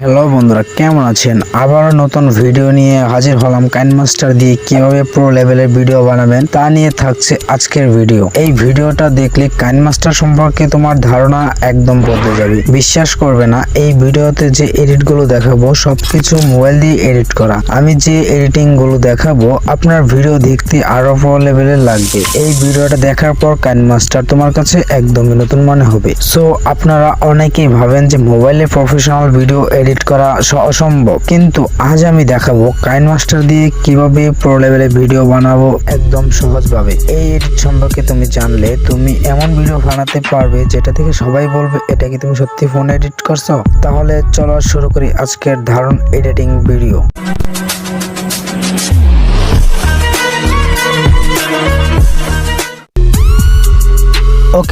Hello বন্ধুরা, কেমন আছেন? আবারও নতুন ভিডিও নিয়ে হাজির হলাম কাইন মাস্টার দিয়ে কীভাবে প্রো লেভেলের ভিডিও বানাবেন তা নিয়ে থাকছে আজকের ভিডিও এই ভিডিওটা দেখলে কাইন মাস্টার সম্পর্কে তোমার ধারণা একদম বদলে যাবে। বিশ্বাস করবে না, এই ভিডিওতে যে এডিটগুলো দেখাবো, সবকিছু মোবাইল দিয়ে এডিট করা। আমি যে এডিটিংগুলো দেখাবো, আপনার ভিডিও দেখতে আরও প্রো লেভেলের লাগবে। এই ভিডিওটা দেখার পর কাইন মাস্টার তোমার কাছে একদমই নতুন মনে হবে। সো আপনারা অনেকেই ভাবেন যে মোবাইলে প্রফেশনাল ভিডিও এডিট করা অসম্ভব। কিন্তু আজ আমি দেখাবো কাইন মাস্টার দিয়ে কীভাবে প্রো লেভেলে ভিডিও বানাবো একদম সহজভাবে। এই এডিট সম্পর্কে তুমি জানলে তুমি এমন ভিডিও বানাতে পারবে যেটা থেকে সবাই বলবে, এটা কি তুমি সত্যি ফোন এডিট করছ? তাহলে চলো শুরু করি আজকের ধারণ এডিটিং ভিডিও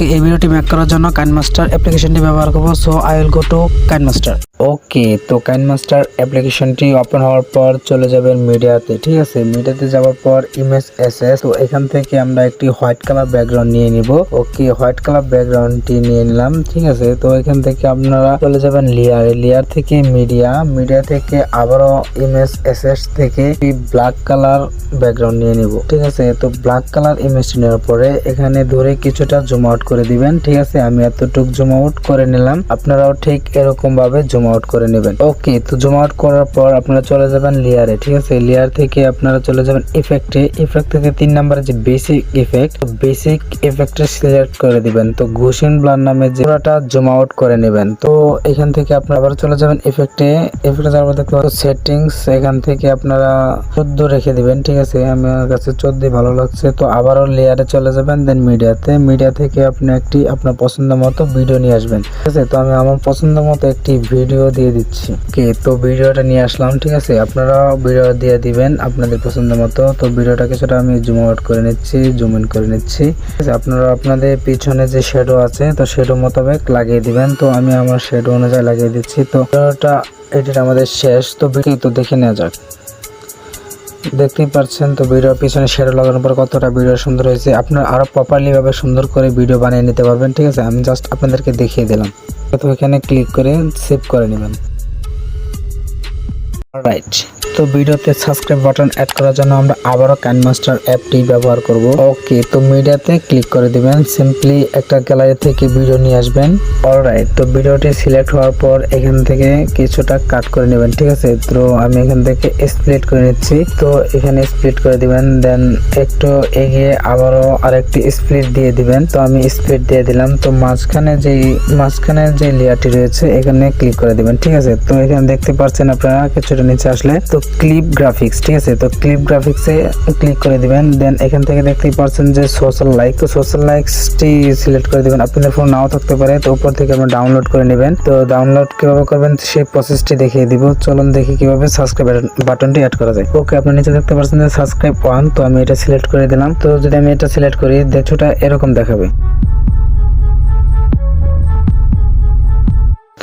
ওকে এই ভিডিওটি মেক করার জন্য কাইনমাস্টার অ্যাপ্লিকেশনটি ব্যবহার করব? So I will go to KineMaster okay তো কাইনমাস্টার অ্যাপ্লিকেশনটি ওপেন হওয়ার পর চলে যাবেন মিডিয়াতে ঠিক আছে? মিডিয়াতে যাওয়ার পর ইমেজ এসএস তো এখান থেকে আমরা একটি হোয়াইট কালার ব্যাকগ্রাউন্ড নিয়ে নিব। ওকে হোয়াইট কালার ব্যাকগ্রাউন্ডটি নিয়ে নিলাম, ঠিক আছে? তো এখান থেকে আপনারা চলে যাবেন লেয়ার লেয়ার থেকে মিডিয়া মিডিয়া থেকে আবারও ইমেজ এসএস থেকে ব্ল্যাক কালার ব্যাকগ্রাউন্ড নিয়ে নিব, ঠিক আছে? তো ব্ল্যাক কালার ইমেজটি নেওয়ার পরে এখানে ধরে কিছুটা জুম আউট করে দিবেন, ঠিক আছে? আমি এতটুক জুম আউট করে নিলাম। আপনারাও ঠিক এরকম ভাবে জুম আউট করে নেবেন। ওকে তো জুম আউট করার পর আপনারা চলে যাবেন লেয়ারে ঠিক আছে? লেয়ার থেকে আপনারা চলে যাবেন ইফেক্টে ইফেক্ট থেকে তিন নম্বরে যে বেসিক ইফেক্ট বেসিক ইফেক্টে সিলেক্ট করে দিবেন। তো ঘুষিন ব্লার নামে যে পুরোটা জুম আউট করে নেবেন। তো এখান থেকে আপনারা আবার চলে যাবেন ইফেক্টে ইফেক্টে যাওয়ার পর দেখতে পাচ্ছেন সেটিংস এখান থেকে আপনারা চোদ্দ রেখে দিবেন, ঠিক আছে? আমার কাছে চোদ্দই ভালো লাগছে। তো আবারও লেয়ারে চলে যাবেন দেন মিডিয়াতে মিডিয়া থেকে আপনি একটি আপনার পছন্দ মতো ভিডিও নিয়ে আসবেন। ঠিক আছে? তো আমি আমার পছন্দ মতো একটি ভিডিও দিয়ে দিচ্ছি। ওকে তো ভিডিওটা নিয়ে আসলাম, ঠিক আছে? আপনারা ভিডিও দিয়ে দিবেন আপনাদের পছন্দ মতো। তো ভিডিওটা কিছুটা আমি জুম আউট করে নিচ্ছি জুম ইন করে নিচ্ছি। ঠিক আছে? আপনারা আপনাদের পিছনে যে শ্যাডো আছে, তো শ্যাডো মোতাবেক লাগিয়ে দিবেন। তো আমি আমার শ্যাডো অনুযায়ী লাগিয়ে দিচ্ছি। তো ভিডিওটা এডিট আমাদের শেষ। তো ভিডিও তো দেখে নেওয়া যাক। দেখতেই পাচ্ছেন তো ভিডিওর পিছনে শেয়ার লাগানোর পর কতটা ভিডিও সুন্দর হয়েছে। আপনারা আরও প্রপারলি ভাবে সুন্দর করে ভিডিও বানিয়ে নিতে পারবেন, ঠিক আছে? আমি জাস্ট আপনাদেরকে দেখিয়ে দিলাম। তো এখানে ক্লিক করে সেভ করে নেবেন। রাইট তো ভিডিওতে সাবস্ক্রাইব বাটন অ্যাড করার জন্য আমরা আবারও কাইনমাস্টার অ্যাপটি ব্যবহার করব। ওকে তো মিডিয়াতে ক্লিক করে দিবেন। সিম্পলি একটা গ্যালারি থেকে ভিডিও নিয়ে আসবেন। অলরাইট তো ভিডিওটি সিলেক্ট হওয়ার পর এখান থেকে কিছুটা কাট করে নেবেন, ঠিক আছে? তো আমি এখান থেকে স্প্লিট করে নিচ্ছি। তো এখানে স্প্লিট করে দিবেন দেন একটু এগিয়ে আবারও আরেকটি স্প্লিট দিয়ে দিবেন। তো আমি স্প্লিট দিয়ে দিলাম। তো মাঝখানে যে মাঝখানে যে লেয়ারটি রয়েছে, এখানে ক্লিক করে দিবেন, ঠিক আছে? তো এখানে দেখতে পাচ্ছেন আপনারা কিছুটা নিচে আসলে, তো ক্লিপ গ্রাফিক্স ঠিক আছে? তো ক্লিপ গ্রাফিক্সে ক্লিক করে দিবেন দেন এখান থেকে দেখতেই পারছেন যে সোশ্যাল লাইক তো সোশ্যাল লাইকসটি সিলেক্ট করে দিবেন। আপনাদের ফোন নাও থাকতে পারে, তো উপর থেকে আপনি ডাউনলোড করে নেবেন। তো ডাউনলোড কীভাবে করবেন, সেই প্রসেসটি দেখিয়ে দিব। চলুন দেখি কীভাবে সাবস্ক্রাইব বাটনটি অ্যাড করা যায়। ওকে আপনি নিচে দেখতে পাচ্ছেন যে সাবস্ক্রাইব ওয়ান তো আমি এটা সিলেক্ট করে দিলাম। তো যদি আমি এটা সিলেক্ট করি, দেখছোটা এরকম দেখাবে।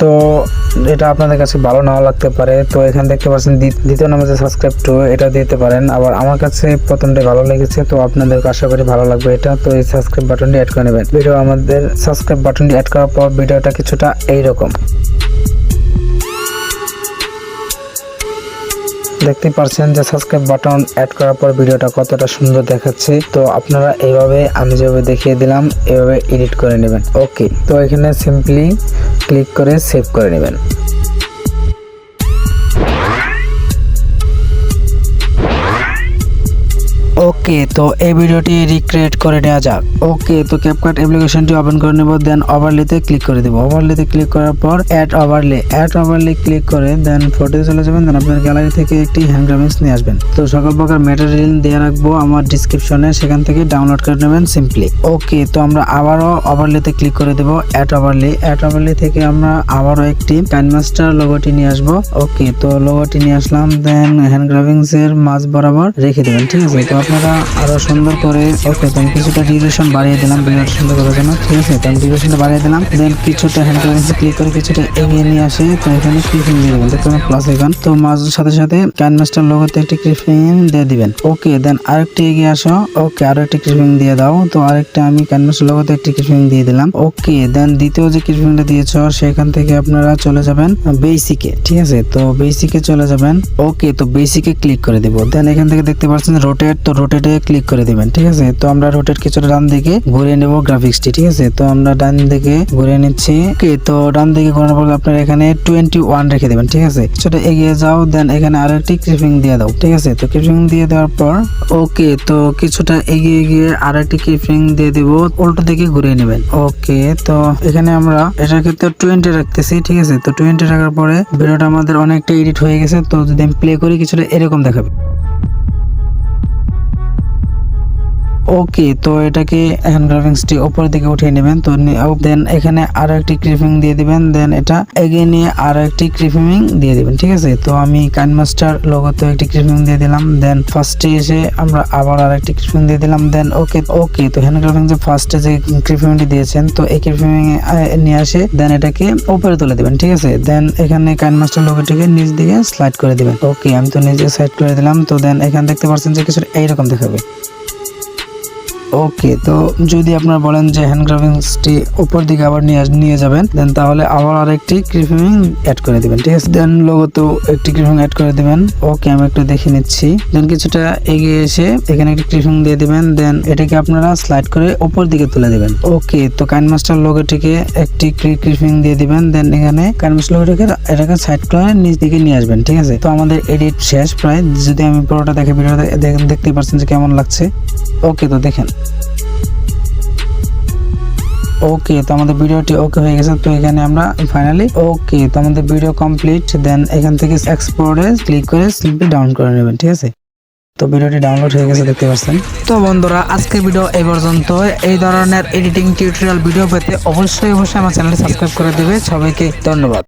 তো এটা আপনাদের কাছে ভালো নাও লাগতে পারে। তো এখানে দেখতে পাচ্ছেন দ্বি- দ্বিতীয় নামে যে সাবস্ক্রাইব টু, এটা দিতে পারেন। আবার আমার কাছে প্রথমটা ভালো লেগেছে, তো আপনাদের আশা করি ভালো লাগবে এটা। তো এই সাবস্ক্রাইব বাটনটি অ্যাড করে নেবেন। ভিডিও আমাদের সাবস্ক্রাইব বাটনটি অ্যাড করার পর ভিডিওটা কিছুটা এইরকম। দেখতেই পারছেন যে সাবস্ক্রাইব বাটন অ্যাড করার পর ভিডিওটা কতটা সুন্দর দেখাচ্ছে। তো আপনারা এইভাবে আমি যেভাবে দেখিয়ে দিলাম এভাবে এডিট করে নেবেন। ওকে তো এখানে সিম্পলি ক্লিক করে সেভ করে নেবেন। ওকে তো এই ভিডিওটি রিক্রিয়েট করে নেওয়া যাক। ওকে তো ক্যাপকাট অ্যাপ্লিকেশনটি ওপেন করে নেব দেন ওভারলেতে ক্লিক করে দেবো। ওভারলেতে ক্লিক করার পর add overlay add overlay click করে দেন ফটোতে চলে যাবেন দেন আপনার গ্যালারি থেকে একটি হ্যান্ড গ্রাফিক্স নিয়ে আসবেন। তো সকল প্রকার ম্যাটেরিয়াল দিয়ে রাখব আমার ডিসক্রিপশনে সেখান থেকে ডাউনলোড করে নেবেন সিম্পলি ওকে তো আমরা আবারও ওভারলেতে ক্লিক করে দেবো অ্যাড ওভারলে অ্যাড ওভারলে থেকে আমরা আবারও একটি কাইনমাস্টার লোগোটি নিয়ে আসব। ওকে তো লোগোটি নিয়ে আসলাম দেন হ্যান্ড গ্রাফিক্স এর মাঝ বরাবর রেখে দেবেন, ঠিক আছে? তো আপনারা আরও সুন্দর করে, ওকে আমি কিছুটা ডিউরেশন বাড়িয়ে দিলাম ভিডিওটা সুন্দর করার জন্য ঠিক আছে? আমি ডিউরেশনটা বাড়িয়ে দিলাম দেন কিছুটা হ্যান্ড ক্লিক করে কিছুটা এগিয়ে নিয়ে আসে, তো এখানে ক্লিপিং দিয়ে দেবেন, দেখতে প্লাস আইকন তো মাঝের সাথে সাথে ক্যান মাস্টার লোগোতে একটি ক্লিপিং দিয়ে দিবেন। ওকে দেন আরেকটি এগিয়ে আসো ওকে আরও একটি ক্লিপিং দিয়ে দাও, তো আরেকটা আমি ক্যান মাস্টার লোগোতে একটি ক্লিপিং দিয়ে দিলাম ওকে দেন দ্বিতীয় যে ক্লিপিংটা দিয়েছ, সেখান থেকে আপনারা চলে যাবেন বেসিকে ঠিক আছে? তো বেসিকে চলে যাবেন ওকে তো বেসিকে ক্লিক করে দিব। দেন এখান থেকে দেখতে পাচ্ছেন রোটেট তো রোটেটে ক্লিক করে দিবেন, ঠিক আছে? তো আমরা রোটেট কিছুটা ডান দিকে ঘুরিয়ে নেব গ্রাফিক্সটি ঠিক আছে? তো আমরা ডান দিকে ঘুরিয়ে নিচ্ছি। ওকে তো ডান দিকে ঘোরানোর পর আপনারা এখানে টোয়েন্টি ওয়ান রেখে দেবেন, ঠিক আছে? সেটা এগিয়ে যাও দেন এখানে আরও একটি ক্রিপিং দিয়ে দাও, ঠিক আছে? তো ক্রিপিং দিয়ে দেওয়ার পর ওকে তো কিছুটা এগিয়ে গিয়ে আর একটি ক্রিপিং দিয়ে দিব, উল্টো দিকে ঘুরিয়ে নেবেন। ওকে তো এখানে আমরা এটার ক্ষেত্রে টোয়েন্টি রাখতেছি, ঠিক আছে? তো টোয়েন্টি রাখার পরে ভিডিওটা আমাদের অনেকটা এডিট হয়ে গেছে, তো যদি আমি প্লে করি কিছুটা এরকম দেখাবে। ওকে তো এটাকে হ্যান্ড গ্রাফিক্সটি উপরের দিকে উঠিয়ে নেবেন। তো দেন এখানে আরও একটি ক্রিপিং দিয়ে দিবেন। দেন এটা এগিয়ে নিয়ে আরও একটি ক্রিপিং দিয়ে দিবেন, ঠিক আছে? তো আমি কাইন মাস্টার লোগোতে একটি ক্রিপিং দিয়ে দিলাম। দেন ফার্স্টে এসে আমরা আবার আর একটি ক্রিপিং দিয়ে দিলাম। দেন ওকে ওকে তো হ্যান্ড গ্রাফিং যে ফার্স্টে যে ক্রিপিংটি দিয়েছেন, তো এই ক্রিপিং নিয়ে আসে দেন এটাকে উপরে তুলে দিবেন, ঠিক আছে? দেন এখানে কাইন মাস্টার লোগোটিকে নিচ দিকে স্লাইড করে দিবেন। ওকে আমি তো নিজে সাইড করে দিলাম। তো দেন এখানে দেখতে পাচ্ছেন যে কিছু এইরকম দেখাবে। ওকে তো যদি আপনারা বলেন যে হ্যান্ড গ্রাফিক্সটি উপর দিকে আবার নিয়ে যাবেন দেন তাহলে আবার আরেকটি ক্রিপিং অ্যাড করে দিবেন, ঠিক আছে? দেন লোগোতেও একটি ক্রিপিং অ্যাড করে দিবেন। ওকে আমি একটু দেখে নিচ্ছি। দেন কিছুটা এগিয়ে এসে এখানে একটি ক্রিপিং দিয়ে দিবেন দেন এটাকে আপনারা স্লাইড করে উপর দিকে তুলে দিবেন। ওকে তো কাইন মাস্টার লোগোটিকে একটি ক্রিপিং দিয়ে দিবেন দেন এখানে কাইন মাস্টার লোগোটিকে এটাকে সাইড করে নিচ দিকে নিয়ে আসবেন, ঠিক আছে? তো আমাদের এডিট শেষ প্রায়। যদি আমি পুরোটা দেখে ভিডিওটা দেখতে পাচ্ছেন যে কেমন লাগছে। ওকে তো দেখেন। ওকে তো আমাদের ভিডিওটি ওকে হয়ে গেছে। তো এখানে আমরা ফাইনালি ওকে তো আমাদের ভিডিও কমপ্লিট দেন এখান থেকে এক্সপোর্টে ক্লিক করে সিম্পলি ডাউন করে নেবেন, ঠিক আছে? তো ভিডিওটি ডাউনলোড হয়ে গেছে, দেখতে পাচ্ছেন। তো বন্ধুরা, আজকের ভিডিও এই পর্যন্ত এই ধরনের এডিটিং টিউটোরিয়াল ভিডিও পেতে অবশ্যই অবশ্যই আমার চ্যানেলটি সাবস্ক্রাইব করে দিবে। সবাইকে ধন্যবাদ।